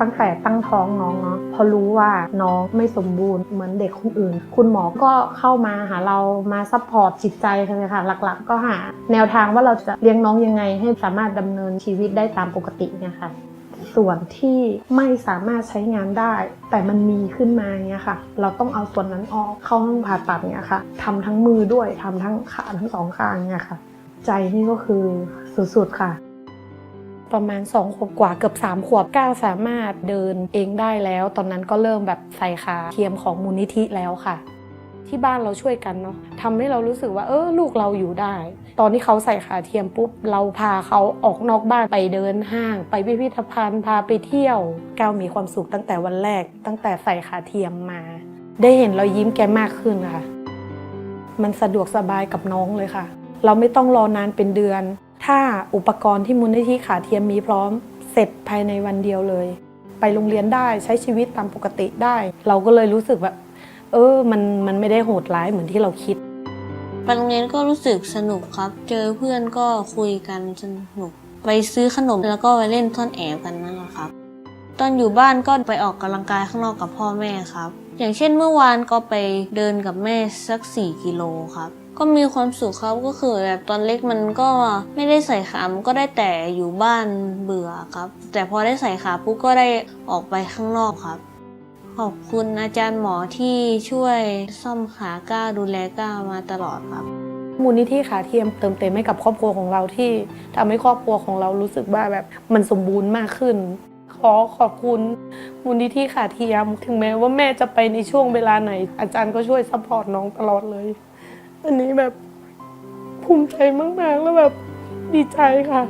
ตั้งแต่ตั้งท้องน้องเนาะพอรู้ว่าน้องไม่สมบูรณ์เหมือนเด็กคนอื่น คุณหมอก็เข้ามาหาเรามาซัพพอร์ตจิตใจใช่ไหมคะหลักๆ ก็หาแนวทางว่าเราจะเลี้ยงน้องยังไง ให้สามารถดำเนินชีวิตได้ตามปกติเนี่ยค่ะส่วนที่ไม่สามารถใช้งานได้ แต่มันมีขึ้นมาเนี่ยค่ะ เราต้องเอาส่วนนั้นออกเข้าห้องผ่าตัดเนี่ยค่ะทำทั้งมือด้วยทำทั้งขาทั้งสองข้างเนี่ยค่ะ ใจนี่ก็คือสุดๆค่ะ ประมาณ2ขวบกว่าเกือบ3ขวบก้าวสามารถเดินเองได้แล้ว ตอนนั้นก็เริ่มแบบใส่ขาเทียมของมูลนิธิแล้วค่ะ ที่บ้านเราช่วยกันเนาะทำให้เรารู้สึกว่าเออลูกเราอยู่ได้ ตอนที่เขาใส่ขาเทียมปุ๊บเราพาเขาออกนอกบ้านไปเดินห้าง ไปพิพิธภัณฑ์พาไปเที่ยวก้าวมีความสุขตั้งแต่วันแรก ตั้งแต่ใส่ขาเทียมมา ได้เห็นรอยยิ้มแกมากขึ้นค่ะ มันสะดวกสบายกับน้องเลยค่ะ เราไม่ต้องรอนานเป็นเดือน ถ้าอุปกรณ์ที่มูลนิธิขาเทียมมีพร้อม เสร็จภายในวันเดียวเลย ไปโรงเรียนได้ใช้ชีวิตตามปกติได้ เราก็เลยรู้สึกแบบ เออมันมันไม่ได้โหดร้ายเหมือนที่เราคิดไปโรงเรียนก็รู้สึกสนุกครับ เจอเพื่อนก็คุยกันสนุก ไปซื้อขนมแล้วก็ไปเล่นท่อนแอบกันนั่นแหละครับ ตอนอยู่บ้านก็ไปออกกำลังกายข้างนอกกับพ่อแม่ครับ อย่างเช่นเมื่อวานก็ไปเดินกับแม่สัก 4 กิโลครับ ก็มีความสุขครับก็คือแบบตอนเล็กมันก็ไม่ได้ใส่ขามันก็ได้แต่อยู่บ้านเบื่อครับ แต่พอได้ใส่ขาปุ๊บก็ได้ออกไปข้างนอกครับ ขอบคุณอาจารย์หมอที่ช่วยซ่อมขาก้าดูแลก้ามาตลอดครับมูลนิธิขาเทียมเติมเต็มให้กับครอบครัวของเราที่ทำให้ครอบครัวของเรารู้สึกว่าแบบมันสมบูรณ์มากขึ้น อขอบคุณมูลนิธิขาเทียม ถึงแม้ว่าแม่จะไปในช่วงเวลาไหน อาจารย์ก็ช่วยซัพพอร์ตน้องตลอดเลย อันนี้แบบภูมิใจมากๆแล้วแบบดีใจค่ะ